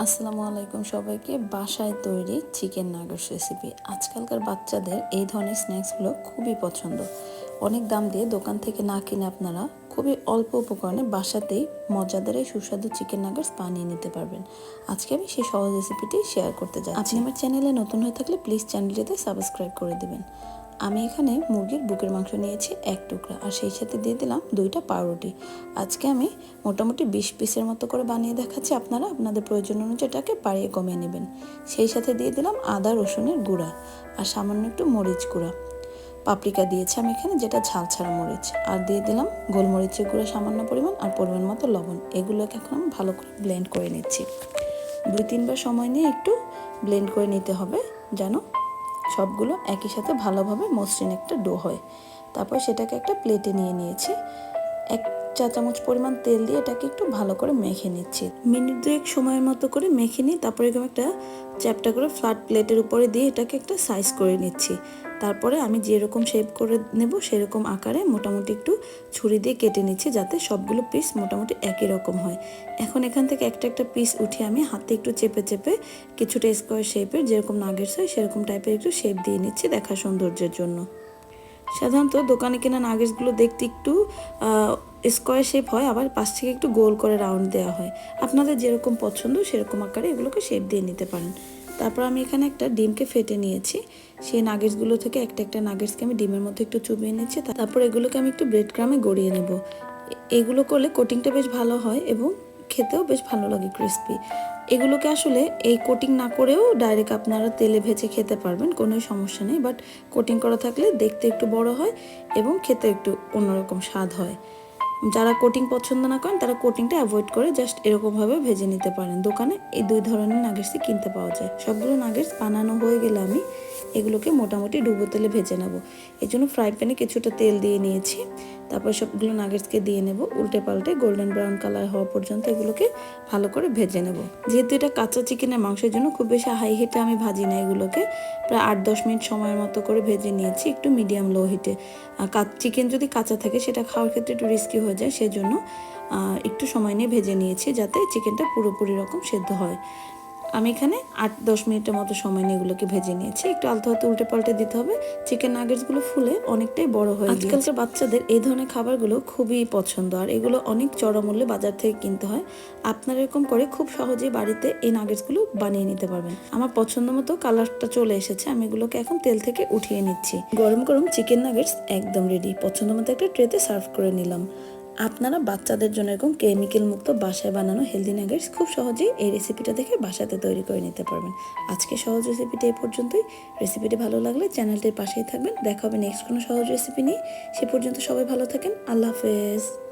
আসসালামু আলাইকুম সবাইকে। বাসায় তৈরি চিকেন নাগেটস রেসিপি আজকালকার বাচ্চাদের এই ধরনের স্ন্যাক্সগুলো খুবই পছন্দ। অনেক দাম দিয়ে দোকান থেকে না কিনে আপনারা খুবই অল্প উপকরণে বাসাতেই মজাদার এই সুস্বাদু চিকেন নাগেটস বানিয়ে নিতে পারবেন। আজকে আমি সেই সহজ রেসিপিটি শেয়ার করতে যাচ্ছি। আপনি আমার চ্যানেলে নতুন হয়ে থাকলে প্লিজ চ্যানেলটিতে সাবস্ক্রাইব করে দেবেন। আমি এখানে মুরগির বুকের মাংস নিয়েছি এক টুকরা, আর সেই সাথে দিয়ে দিলাম দুইটা পাউরুটি। আজকে আমি মোটামুটি বিশ পিসের মতো করে বানিয়ে দেখাচ্ছি আপনারা। আপনাদের প্রয়োজন অনুযায়ী এটাকে পাড়িয়ে কমিয়ে নেবেন। সেই সাথে দিয়ে দিলাম আদা, রসুনের গুঁড়া আর সামান্য একটু মরিচ গুঁড়া। পাপরিকা দিয়েছি আমি এখানে, যেটা ঝাল ছাড়া মরিচ। আর দিয়ে দিলাম গোলমরিচের গুঁড়া সামান্য পরিমাণ আর পরিমাণ মতো লবণ। এগুলোকে এখন আমি ভালো করে ব্লেন্ড করে নিচ্ছি। দুই তিনবার সময় নিয়ে একটু ব্লেন্ড করে নিতে হবে, যেন সবগুলো একই সাথে ভালোভাবে মসৃণ একটা ডো হয়। তারপর সেটাকে একটা প্লেটে নিয়ে নিয়েছি। এক চা চামচ পরিমাণ তেল দিয়ে এটাকে একটু ভালো করে মেখে নিচ্ছি। মিনিট দুয়েক সময়ের মতো করে মেখে নিই তারপরে এরকম একটা চ্যাপটা করে ফ্ল্যাট প্লেটের উপরে দিয়ে এটাকে একটা সাইজ করে নিচ্ছি। তারপরে আমি যেরকম শেপ করে নেব সেরকম আকারে মোটামুটি একটু ছুরি দিয়ে কেটে নিচ্ছি যাতে সবগুলো পিস মোটামুটি একই রকম হয়। এখন এখান থেকে একটা একটা পিস উঠিয়ে আমি হাতে একটু চেপে চেপে কিছুটা স্কোয়ার শেপের যেরকম নাগেটস হয় সেরকম টাইপের একটু শেপ দিয়ে নিচ্ছি দেখা সৌন্দর্যের জন্য। সাধারণত দোকানে কেনা নাগেটসগুলো দেখতে একটু স্কোয়ার শেপ হয়, আবার পাশ থেকে একটু গোল করে রাউন্ড দেওয়া হয়। আপনাদের যেরকম পছন্দ, সেরকম আকারে এগুলোকে শেপ দিয়ে নিতে পারেন। তারপর আমি এখানে একটা ডিমকে ফেটে নিয়েছি। সেই নাগেটসগুলো থেকে একটা একটা নাগেটসকে আমি ডিমের মধ্যে একটু চুবিয়ে নিচ্ছি। তারপর এগুলোকে আমি একটু ব্রেড ক্রামে গড়িয়ে নেব। এগুলো করলে কোটিংটা বেশ ভালো হয় এবং খেতেও বেশ ভালো লাগে ক্রিস্পি এগুলোকে আসলে এই কোটিং না করেও ডাইরেক্ট আপনারা তেলে ভেজে খেতে পারবেন, কোনো সমস্যা নেই। বাট কোটিং করা থাকলে দেখতে একটু বড় হয় এবং খেতে একটু অন্যরকম স্বাদ হয়। যারা কোটিং পছন্দ না করেন, তারা কোটিংটা অ্যাভয়েড করে জাস্ট এরকমভাবে ভেজে নিতে পারেন। দোকানে এই দুই ধরনের নাগেটসই কিনতে পাওয়া যায়। সবগুলো নাগেটস বানানো হয়ে গেলে আমি এগুলোকে মোটামুটি ডুবো তেলে ভেজে নেব। এই জন্য ফ্রাই প্যানে কিছুটা তেল দিয়ে নিয়েছি। তারপর সবগুলো নাগেটসকে দিয়ে নেব। উল্টে পাল্টে গোল্ডেন ব্রাউন কালার হওয়া পর্যন্ত এগুলোকে ভালো করে ভেজে নেব। যেহেতু এটা কাঁচা চিকেনের মাংসের জন্য খুব বেশি হাই হিটে আমি ভাজি না এগুলোকে। প্রায় আট দশ মিনিট সময়ের মতো করে ভেজে নিয়েছি একটু মিডিয়াম লো হিটে আর চিকেন যদি কাঁচা থাকে সেটা খাওয়ার ক্ষেত্রে একটু রিস্কি হয়ে যায়, সেজন্য একটু সময় নিয়ে ভেজে নিয়েছি যাতে চিকেনটা পুরোপুরি রকম সেদ্ধ হয়। আমি এখানে আট দশ মিনিটের মতো সময় নিয়ে এগুলোকে ভেজে নিয়েছি। একটু আলতো হাতে উল্টে পাল্টে দিতে হবে। চিকেন নাগেটসগুলো ফুলে অনেকটাই বড় হয়ে আজকালকার বাচ্চাদের এই ধরনের খাবারগুলো খুবই পছন্দ। আর এগুলো অনেক চড়া মূল্যে বাজার থেকে কিনতে হয়। আপনারা এরকম করে খুব সহজেই বাড়িতে এই নাগেটসগুলো বানিয়ে নিতে পারবেন। আমার পছন্দ মতো কালারটা চলে এসেছে। আমি এগুলোকে এখন তেল থেকে উঠিয়ে নিচ্ছি। গরম গরম চিকেন নাগেটস একদম রেডি পছন্দ মতো একটা ট্রেতে সার্ভ করে নিলাম। আপনারা বাচ্চাদের জন্য এরকম কেমিক্যাল মুক্ত বাসায় বানানো হেলদি নাগেটস খুব সহজেই এই রেসিপিটা দেখে বাসাতে তৈরি করে নিতে পারবেন। আজকে সহজ রেসিপিটা এ পর্যন্তই। রেসিপিটি ভালো লাগলে চ্যানেলটির পাশেই থাকবেন। দেখা হবে নেক্সট কোনো সহজ রেসিপি নিয়ে। সে পর্যন্ত সবাই ভালো থাকেন। আল্লাহ হাফেজ।